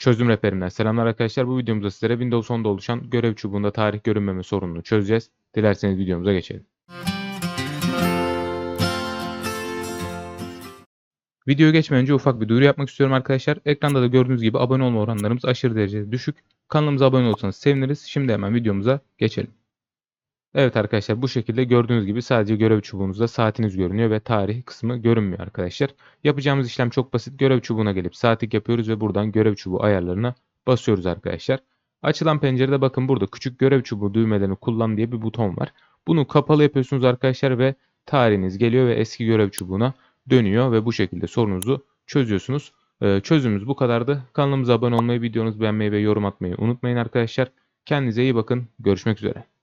Çözüm rehberinden selamlar arkadaşlar. Bu videomuzda sizlere Windows 10'da oluşan görev çubuğunda tarih görünmeme sorununu çözeceğiz. Dilerseniz videomuza geçelim. Videoya geçmeden önce ufak bir duyuru yapmak istiyorum arkadaşlar. Ekranda da gördüğünüz gibi abone olma oranlarımız aşırı derecede düşük. Kanalımıza abone olursanız seviniriz. Şimdi hemen videomuza geçelim. Evet arkadaşlar bu şekilde gördüğünüz gibi sadece görev çubuğunuzda saatiniz görünüyor ve tarih kısmı görünmüyor arkadaşlar. Yapacağımız işlem çok basit. Görev çubuğuna gelip saatlik yapıyoruz ve buradan görev çubuğu ayarlarına basıyoruz arkadaşlar. Açılan pencerede bakın burada küçük görev çubuğu düğmelerini kullan diye bir buton var. Bunu kapalı yapıyorsunuz arkadaşlar ve tarihiniz geliyor ve eski görev çubuğuna dönüyor ve bu şekilde sorununuzu çözüyorsunuz. Ee, çözümümüz bu kadardı. Kanalımıza abone olmayı, videonuzu beğenmeyi ve yorum atmayı unutmayın arkadaşlar. Kendinize iyi bakın. Görüşmek üzere.